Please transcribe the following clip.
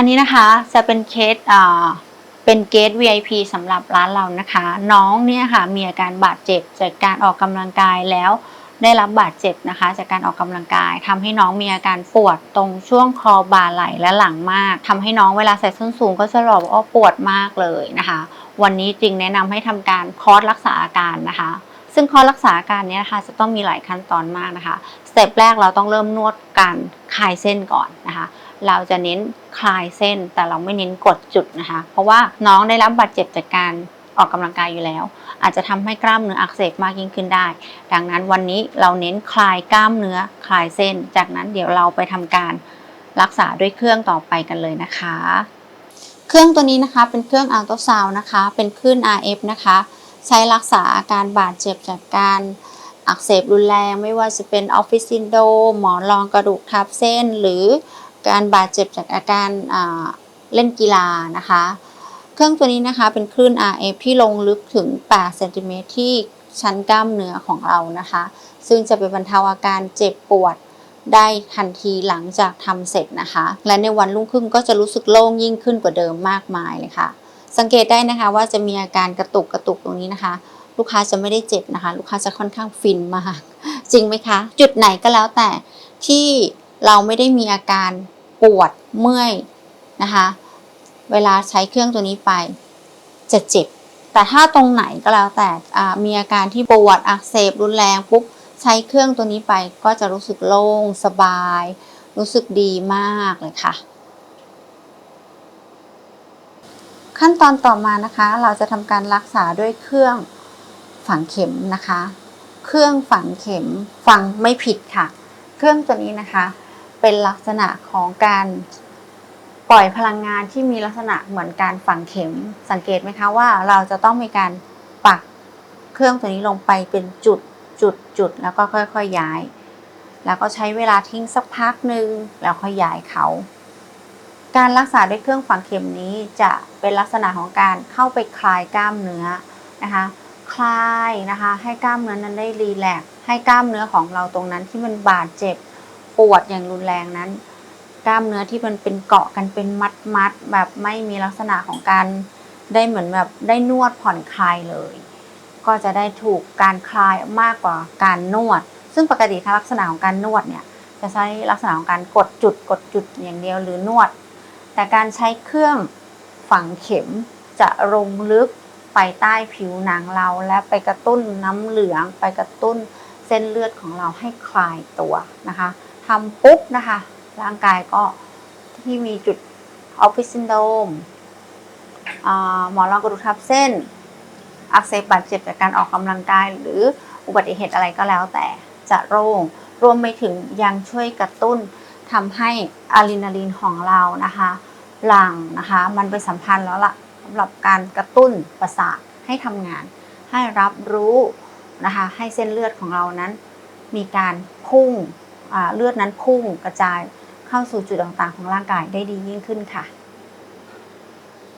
อันนี้นะคะจะเป็นเคสอ่าเป็นเกส VIP สำหรับร้านเรานะคะ น้องเนี่ยค่ะมีอาการบาดเจ็บจากการออกกำลังกายแล้วได้รับบาดเจ็บนะคะ จากการออกกำลังกายทำให้น้องมีอาการปวดตรงช่วงคอบ่าไหล่และหลังมากทำให้น้องเวลาใส่ส้นสูงก็จะบอกว่าปวดมากเลยนะคะ วันนี้จึงแนะนำให้ทำการคอร์สรักษาอาการนะคะ ซึ่งคอร์สรักษาอาการเนี้นะคะจะต้องมีหลายขั้นตอนมากนะคะสเต็ปแรกเราต้องเริ่มนวดการคลายเส้นก่อนนะคะ เราจะเน้นคลายเส้น แต่เราไม่เน้นกดจุดนะคะ เพราะว่าน้องได้รับบาดเจ็บจากการออกกำลังกายอยู่แล้ว อาจจะทำให้กล้ามเนื้ออักเสบมากยิ่งขึ้นได้ ดังนั้นวันนี้เราเน้นคลายกล้ามเนื้อคลายเส้น จากนั้นเดี๋ยวเราไปทำการรักษาด้วยเครื่องต่อไปกันเลยนะคะ เครื่องตัวนี้นะคะเป็นเครื่องอัลตราซาวนะคะ เป็นคลื่น RF นะคะ ใช้รักษาอาการบาดเจ็บจากการอักเสบรุนแรง ไม่ว่าจะเป็นออฟฟิศซินโดมหมอนรองกระดูกทับเส้น หรือ การบาดเจ็บจากอาการเล่นกีฬานะคะ เครื่องตัวนี้นะคะเป็นคลื่น RF ที่ลงลึกถึง 8 เซนติเมตรที่ชั้นกล้ามเนื้อของเรานะคะ ซึ่งจะไปบรรเทาอาการเจ็บปวดได้ทันทีหลังจากทำเสร็จนะคะ และในวันรุ่งขึ้นก็จะรู้สึกโล่งยิ่งขึ้นกว่าเดิมมากมายเลยค่ะ สังเกตได้นะคะว่าจะมีอาการกระตุกกระตุกตรงนี้นะคะ ลูกค้าจะไม่ได้เจ็บนะคะ ลูกค้าจะค่อนข้างฟินมากจริงไหมคะ จุดไหนก็แล้วแต่ที่เราไม่ได้มีอาการ ปวดเมื่อยนะคะ เวลาใช้เครื่องตัวนี้ไปจะเจ็บ แต่ถ้าตรงไหนก็แล้วแต่มีอาการที่ปวดอักเสบรุนแรงปุ๊บใช้เครื่องตัวนี้ไปก็จะรู้สึกโล่งสบาย รู้สึกดีมากเลยค่ะ ขั้นตอนต่อมานะคะ เราจะทำการรักษาด้วยเครื่องฝังเข็มนะคะ เครื่องฝังเข็มฟังไม่ผิดค่ะ เครื่องตัวนี้นะคะ เป็นลักษณะของการปล่อยพลังงานที่มีลักษณะเหมือนการฝังเข็ม สังเกตไหมคะว่าเราจะต้องมีการปักเครื่องตัวนี้ลงไปเป็นจุดจุดจุดแล้วก็ค่อยๆย้าย แล้วก็ใช้เวลาทิ้งสักพักหนึ่งแล้วค่อยย้ายเขา การรักษาด้วยเครื่องฝังเข็มนี้จะเป็นลักษณะของการเข้าไปคลายกล้ามเนื้อนะคะคลายนะคะ ให้กล้ามเนื้อนั้นได้รีแลกซ์ให้กล้ามเนื้อของเราตรงนั้นที่มันบาดเจ็บ ปวดอย่างรุนแรงนั้น กล้ามเนื้อที่มันเป็นเกาะกันเป็นมัดมัดแบบไม่มีลักษณะของการได้เหมือนแบบได้นวดผ่อนคลายเลย ก็จะได้ถูกการคลายมากกว่าการนวด ซึ่งปกติถ้าลักษณะของการนวดเนี่ยจะใช้ลักษณะของการกดจุดกดจุดอย่างเดียวหรือนวด แต่การใช้เครื่องฝังเข็มจะลงลึกไปใต้ผิวหนังเราและไปกระตุ้นน้ำเหลือง ไปกระตุ้นเส้นเลือดของเราให้คลายตัวนะคะ ทำปุ๊บนะคะ ร่างกายก็ที่มีจุดออฟฟิศซินโดมหมอนรองกระดูกทับเส้น อักเสบบาดเจ็บจากการออกกำลังกาย หรืออุบัติเหตุอะไรก็แล้วแต่จะโล่งรวมไปถึงยังช่วยกระตุ้นทำให้อะดรีนาลีนของเรานะคะหลังนะคะมันไปสัมพันธ์แล้วล่ะสำหรับการกระตุ้นประสาทให้ทำงาน ให้รับรู้นะคะให้เส้นเลือดของเรานั้น มีการพุ่ง เลือดนั้นพุ่งกระจายเข้าสู่จุดต่างๆ ของร่างกายได้ดียิ่งขึ้นค่ะ